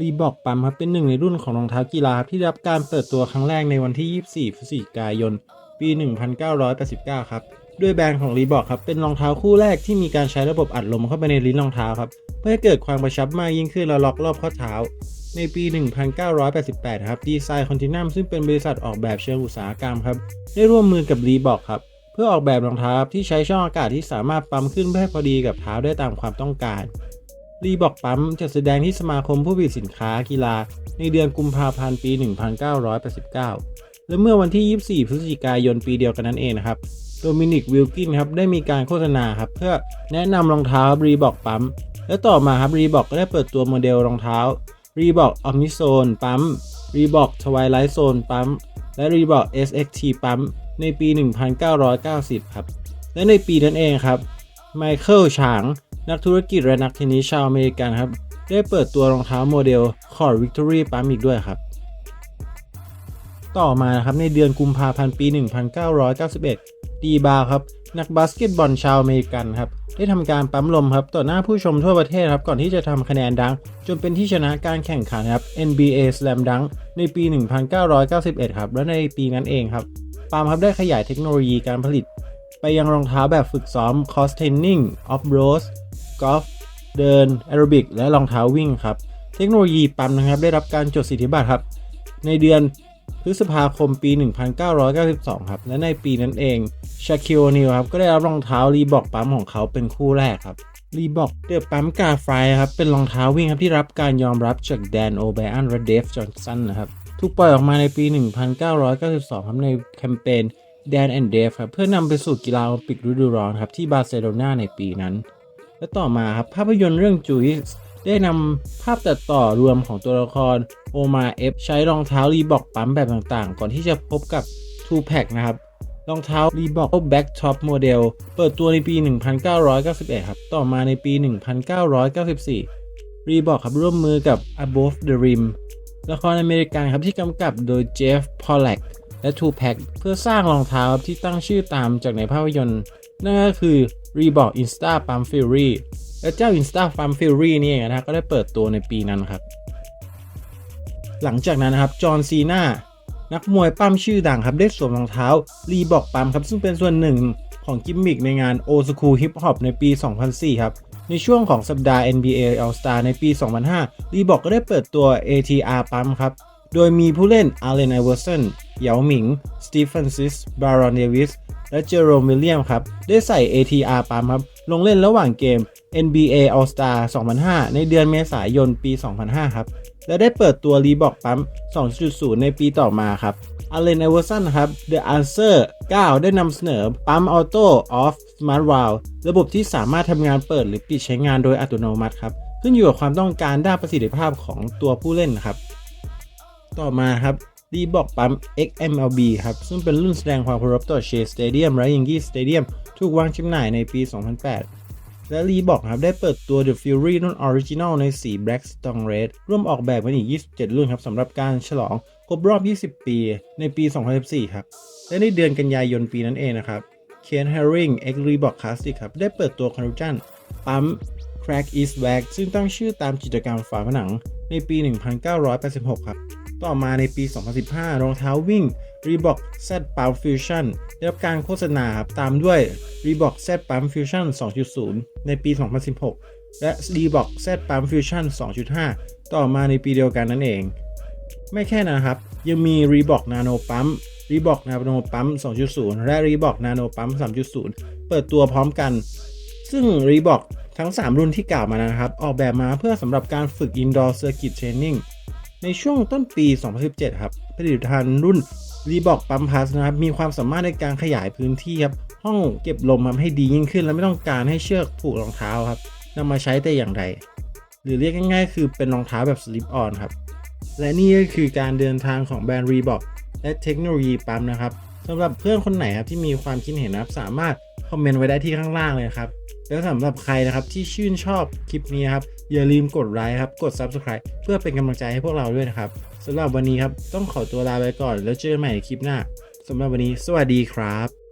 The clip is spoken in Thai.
รีบอกปั๊มครับเป็นหนึ่งในรุ่นของรองเท้ากีฬาที่ได้รับการเปิดตัวครั้งแรกในวันที่ 24พฤศจิกายน ปี 1989 ครับ ด้วยแบรนด์ของรีบอกครับ เป็นรองเท้าคู่แรกที่มีการใช้ระบบอัดลมเข้าไปในลิ้นรองเท้าครับ เพื่อให้เกิดความกระชับมากยิ่งขึ้นและล็อกรอบข้อเท้า ในปี 1988 ครับ ดีไซน์คอนตินัมซึ่งเป็นบริษัทออกแบบเชิงอุตสาหกรรมครับ ได้ร่วมมือกับรีบอกครับ เพื่อออกแบบรองเท้าที่ใช้ช่องอากาศที่สามารถปั๊มขึ้นเพื่อพอดีกับเท้าได้ตามความต้องการ รีบอกปั๊มจะแสดงที่สมาคมผู้ผลิตสินค้ากีฬา ในเดือนกุมภาพันธ์ปี 1989 และเมื่อวันที่ 24 พฤศจิกายนปีเดียวกันนั้นเองนะครับ โดมินิก วิลกินครับได้มีการโฆษณาครับเพื่อแนะนำรองเท้ารีบอกปั๊ม และต่อมาครับรีบอกก็ได้เปิดตัวโมเดลรองเท้ารีบอกอ m มิโซนปั๊มรีบอกทวายไลท์โซนปั๊ม และรีบอก SXT ปั๊ม ในปี 1990 ครับ และในปีนั้นเองครับไมเคิลฉาง นักธุรกิจและนักเทนนิสชาวอเมริกันครับ ได้เปิดตัวรองเท้าโมเดล c o r Victory ปั๊มอีกด้วยครับ ต่อมานะครับในเดือนกุมภาพันธ์ปี 1991ดีบาครับ นักบาสเกตบอลชาวอเมริกันครับ ได้ทำการปั๊มลมครับ ต่อหน้าผู้ชมทั่วประเทศครับ ก่อนที่จะทำคะแนนดัง จนเป็นที่ชนะการแข่งขันครับ NBA Slam Dunk ในปี 1991 ครับ และในปีนั้นเองครับปาล์มครับได้ขยายเทคโนโลยีการผลิต ไปยังรองเท้าแบบฝึกซ้อม cross training off road กอล์ฟเดินแอโรบิก และรองเท้าวิ่งครับ เทคโนโลยีปั๊มนะครับ ได้รับการจดสิทธิบัตรครับ ในเดือนพฤษภาคมปี 1992 ครับ และในปีนั้นเองชาคิโอนิลครับ ก็ได้รับรองเท้ารีบอกปั๊มของเขาเป็นคู่แรกครับรีบอกเดอะปั๊มกาไฟครับ เป็นรองเท้าวิ่งครับที่รับการยอมรับจากแดนโอไบอันและเดฟจอห์นสันนะครับ ถูกปล่อยออกมาในปี 1992 ครับในแคมเปญ Dan and Dave ครับ เพื่อนำไปสู่กีฬาโอลิมปิกฤดูร้อนครับ ที่บาร์เซโลนาในปีนั้น และต่อมาครับภาพยนตร์เรื่องจู i สได้นำภาพตัดต่อรวมของตัวละครโอมาเอฟใช้รองเท้ารีบอกปั๊มแบบต่างๆ ก่อนที่จะพบกับ2 Pack นะครับรองเท้ารีบอกแบ็กท็อปโมเดลเปิดตัวในปี 1991 ครับ ต่อมาในปี 1994รีบอกครับร่วมมือกับ Above the Rim ละครอเมริกันครับที่กำกับโดยเจฟพอลแลกและ Tupac เพื่อสร้างรองเท้าที่ตั้งชื่อตามจากในภาพยนตร์ นั่นก็คือ Reebok Insta Pump Fury และเจ้า Insta Pump Fury นี่เองนะครับก็ได้เปิดตัวในปีนั้นครับ หลังจากนั้นนะครับ จอห์นซีนานักมวยปั้มชื่อดังครับ ได้สวมรองเท้า Reebok ปั๊มครับ ซึ่งเป็นส่วนหนึ่งของกิมมิกในงาน Old School Hip Hop ในปี 2004 ครับ ในช่วงของสัปดาห์ NBA All Star ในปี 2005 Reebok ก็ได้เปิดตัว ATR ปั๊มครับ โดยมีผู้เล่น Allen Iverson เหยาหมิง สตีเฟนซิส บารอนเดวิส และเจอโรมวิลเลียมครับ ได้ใส่ ATR ปั๊มครับ ลงเล่นระหว่างเกม NBA All Star 2005 ในเดือนเมษายนปี 2005 ครับ และได้เปิดตัวรีบอกปั๊ม 2.0 ในปีต่อมาครับ a l l e n Iverson ครับ The Answer 9 ได้นำเสนอปั๊ม Auto Off Smart Valve ระบบที่สามารถทำงานเปิดหรือปิดใช้งานโดยอัตโนมัติครับ ขึ้นอยู่กับความต้องการด้านประสิทธิภาพของตัวผู้เล่นครับ ต่อมาครับ รีบอกปั๊ม XMLB ครับ ซึ่งเป็นรุ่นแสดงความเคารพต่อเชสเตเดียมและยิงกี้สเตเดียมถูกวางจำหน่ายในปี 2008 และรีบอกครับได้เปิดตัว The Fury รุ่นออริจิน l ลในสี Black Stone Red ร่วมออกแบบมาอีก 27 รุ่นครับสำหรับการฉลองครบรอบ 20 ปีในปี 2014 ครับ และในเดือนกันยายนปีนั้นเองนะครับ Ken Haring X Reebok Classic ครับได้เปิดตัวคอนเจนปั๊ม Crack East Wag ซึ่งตั้งชื่อตามกิจกรรมฝาผนังในปี 1986 ครับ ต่อมาในปี 2015 รองเท้าวิ่ง Reebok Z Pump Fusion ได้รับการโฆษณาครับตามด้วย Reebok Z Pump Fusion 2.0 ในปี 2016 และ Reebok Z Pump Fusion 2.5 ต่อมาในปีเดียวกันนั่นเอง ไม่แค่นั้นนะครับ ยังมี Reebok Nano Pump Reebok Nano Pump 2.0 และ Reebok Nano Pump 3.0 เปิดตัวพร้อมกัน ซึ่ง Reebok ทั้ง 3 รุ่นที่กล่าวมานะครับ ออกแบบมาเพื่อสำหรับการฝึก Indoor Circuit Training ในช่วงต้นปี 2017 ครับผลิตภัณฑ์รุ่น Reebok Pump Plus นะครับ มีความสามารถในการขยายพื้นที่ครับ ห้องเก็บลมทำให้ดียิ่งขึ้น และไม่ต้องการให้เชือกผูกรองเท้าครับนำมาใช้แต่อย่างใด หรือเรียกง่ายๆ คือเป็นรองเท้าแบบ slip on ครับ และนี่ก็คือการเดินทางของแบรนด์ Reebok และเทคโนโลยีปั๊มนะครับสำหรับเพื่อนคนไหนครับที่มีความคิดเห็นนะครับสามารถคอมเมนต์ไว้ได้ที่ข้างล่างเลยครับ แล้วสำหรับใครนะครับที่ชื่นชอบคลิปนี้ครับอย่าลืมกดไลค์ครับกด Subscribe เพื่อเป็นกำลังใจให้พวกเราด้วยนะครับสำหรับวันนี้ครับต้องขอตัวลาไปก่อน แล้วเจอกันใหม่ในคลิปหน้าสำหรับวันนี้ สวัสดีครับ